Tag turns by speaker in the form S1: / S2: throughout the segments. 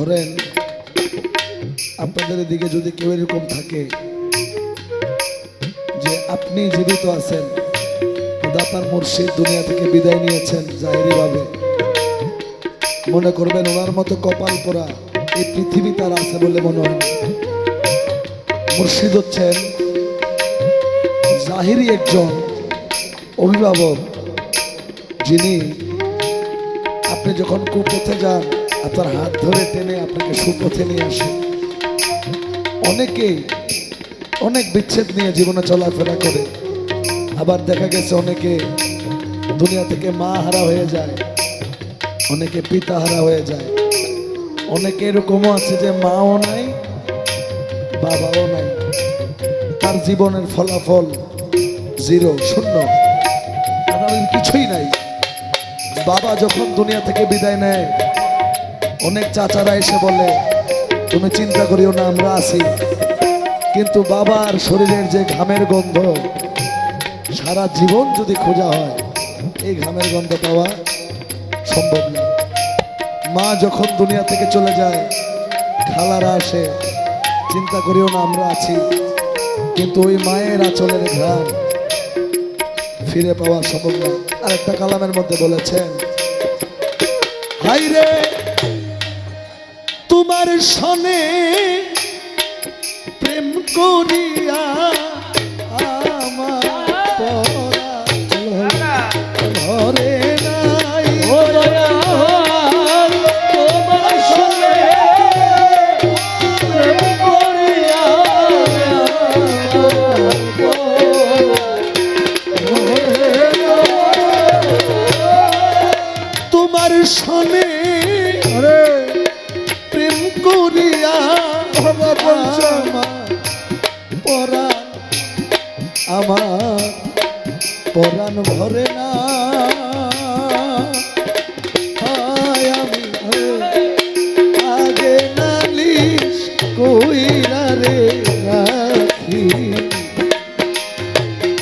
S1: ধরেন, আপনাদের দিকে যদি কেউ এরকম থাকে যে আপনি জীবিত আছেন দাতার মুর্শিদ দুনিয়া থেকে বিদায় নিয়েছেন জাহেরি ভাবে মনে করবেন ওনার মতো কপাল পোড়া এই পৃথিবী তার আছে বলে মনে হয় মুর্শিদ হচ্ছেন জাহিরি একজন অভিভাবক, যিনি আপনি যখন কুপথে যান আপনার হাত ধরে টেনে আপনাকে সুপথে নিয়ে আসে। অনেকেই অনেক বিচ্ছেদ নিয়ে জীবনে চলাফেরা করে। আবার দেখা গেছে অনেকে দুনিয়া থেকে মা হারা হয়ে যায়, অনেকে পিতা হারা হয়ে যায়। অনেকে এরকমও আছে যে মাও নাই, বাবাও নাই। তার জীবনের ফলাফল জিরো, শূন্য। কিছুই নাই। বাবা যখন দুনিয়া থেকে বিদায় নেয় অনেক চাচারা এসে বলে, তুমি চিন্তা করিও না, আমরা আছি। কিন্তু বাবার শরীরের যে ঘামের গন্ধ, সারা জীবন যদি খোঁজা হয়, এই ঘামের গন্ধ পাওয়া সম্ভব না। মা যখন দুনিয়া থেকে চলে যায়, খালারা আসে, চিন্তা করিও না, আমরা আছি। কিন্তু ওই মায়ের আঁচলের ঘ্রাণ ফিরে পাওয়া সম্ভব না। আর একটা কালামের মধ্যে বলেছেন হাই রে সনে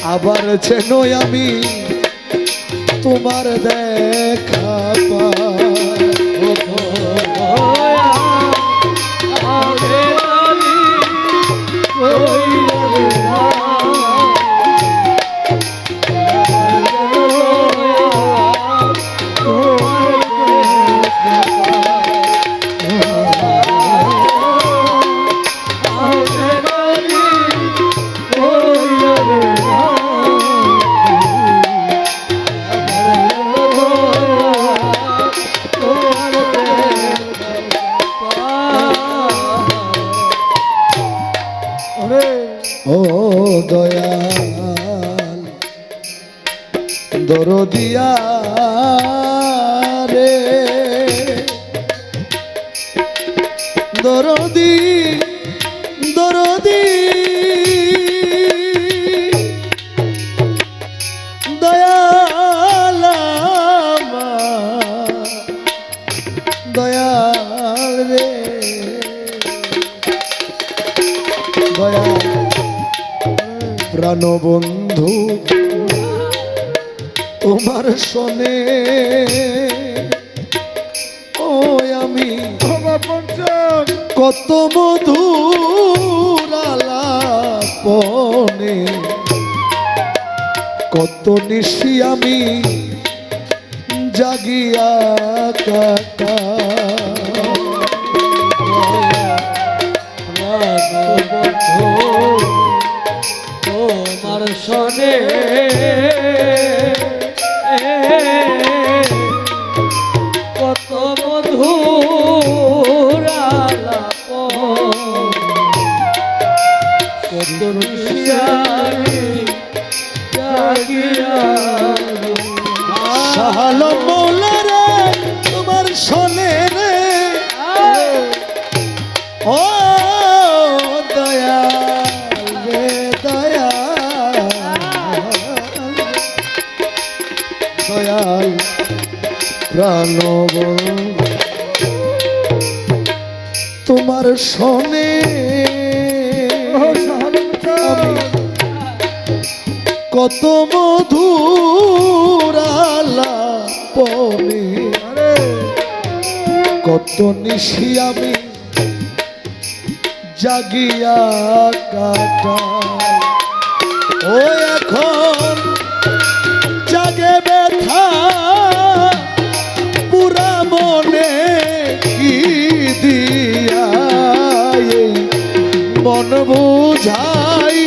S1: আবার যেন আমি তোমার দেখা মধুরালাপনে কত নিশি আমি জাগিয়া কাকা
S2: তোমার সনে
S1: তোমার সনে রে ও দয়া রে দয়া দয়াল প্রাণ তোমার সনে কত মধুরালা পনে কত নিশি আমি জাগিয়া কাটাই। ও এখন জাগে ব্যথা, পুরা মনে কি দিয়া মন বুঝাই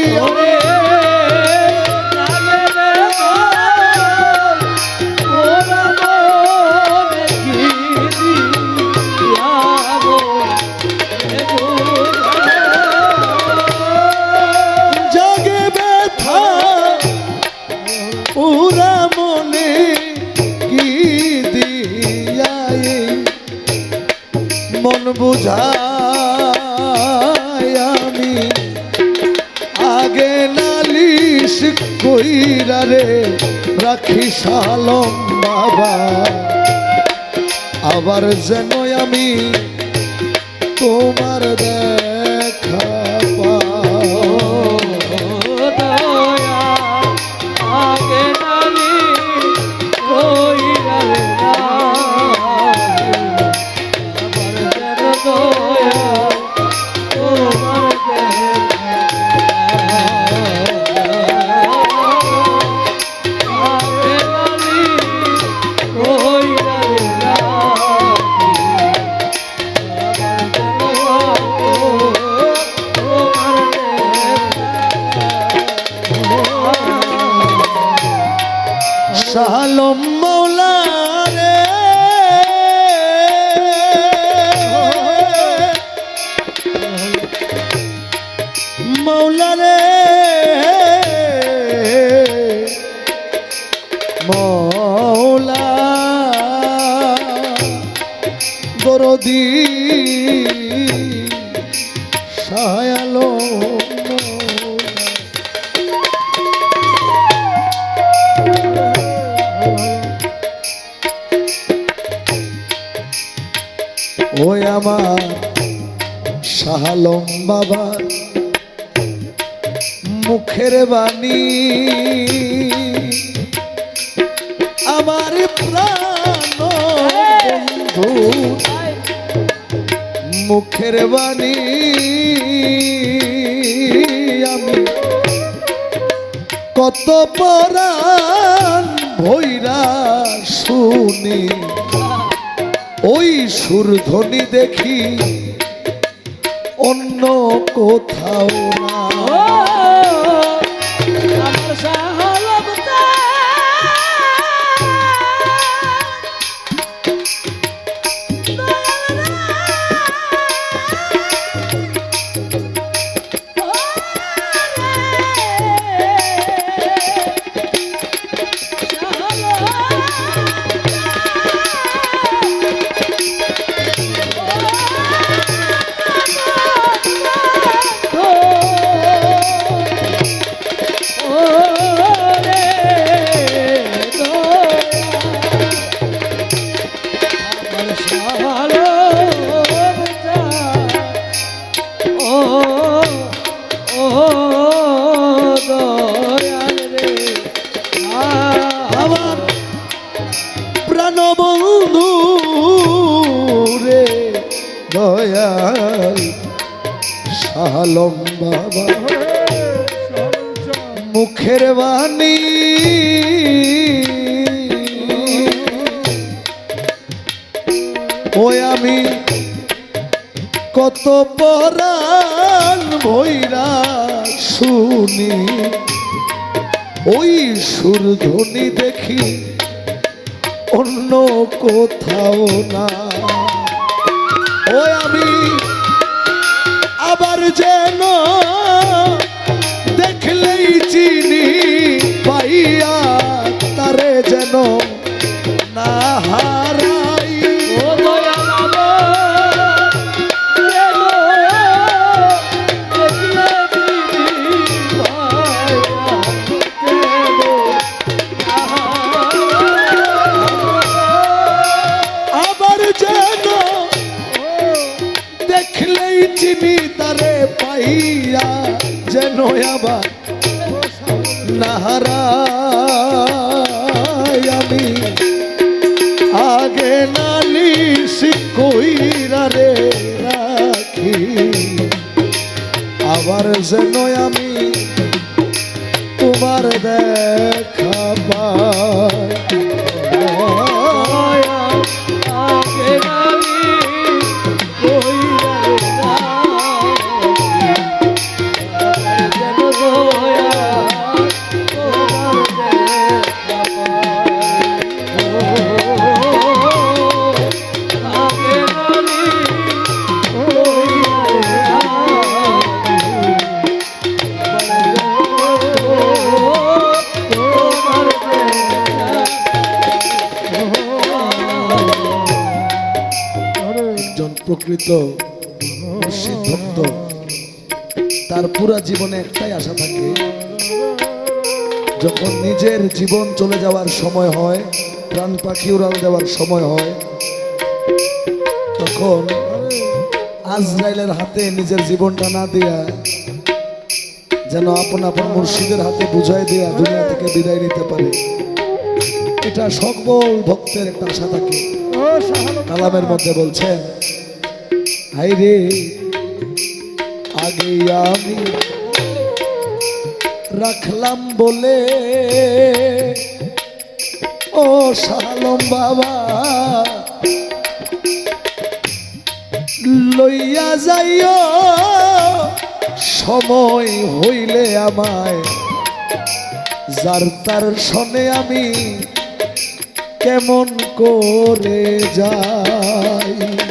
S1: বুঝাই আমি। আগে নালিশ কইরা রে রাখি সালম বাবা। আবার যেন আমি তোমার দেখা
S2: আগে
S1: শালম মৌলা রে মৌলা রে মৌলা দরদি আমার শাহালম বাবা মুখের বাণী। আমার প্রাণ বন্ধু, মুখের বাণী। আমি কত পরাণ ভৈরা শুনি। ওই সুরধ্বনি দেখি অন্য কোথাও না। শালম বাবা মুখের বাণী। ওই আমি কত পরাণ ভৈরা শুনি। ওই সুরধ্বনি দেখি অন্য কোথাও না। ওই আমি আবার যেন দেখলেই চিনি পাইয়া তারে যেন না আবার যেন আমি তোমার দেখা প্রকৃত মুর্শিদ ভক্ত। তার পুরা জীবনে একটাই আশা থাকে, যখন নিজের জীবন চলে যাওয়ার সময় হয়, প্রাণ পাখি উড়াল দেওয়ার সময় হয়, তখন আজরাইলের হাতে নিজের জীবনটা না দিয়া, যেন আপন আপন মুর্শিদের হাতে বুঝাই দিয়া দুনিয়া থেকে বিদায় নিতে পারে। এটা সকল ভক্তের একটা আশা থাকে। কালামের মধ্যে বলছেন হাই রে আগে আমি রাখলাম বলে। ও সালম বাবা, লইয়া যাইও, সময় হইলে আমায়। যার তার সনে আমি কেমন করে যাই।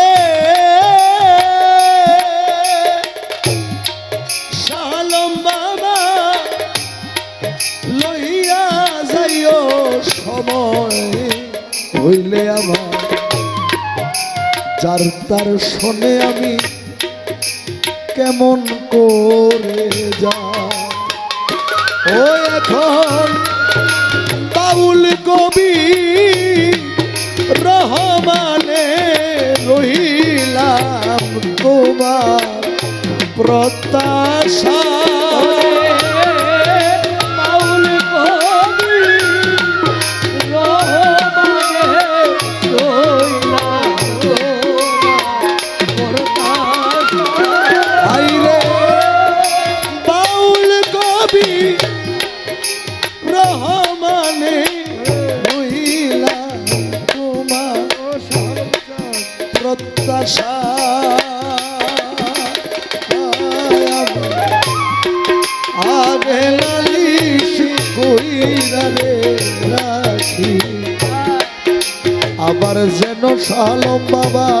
S1: হইলে আমার। যার তার শোনে আমি কেমন করে যা ও এখন বাউল কবি রহমানে রহিলাম তোমার প্রত্যাশা। সালম বাবা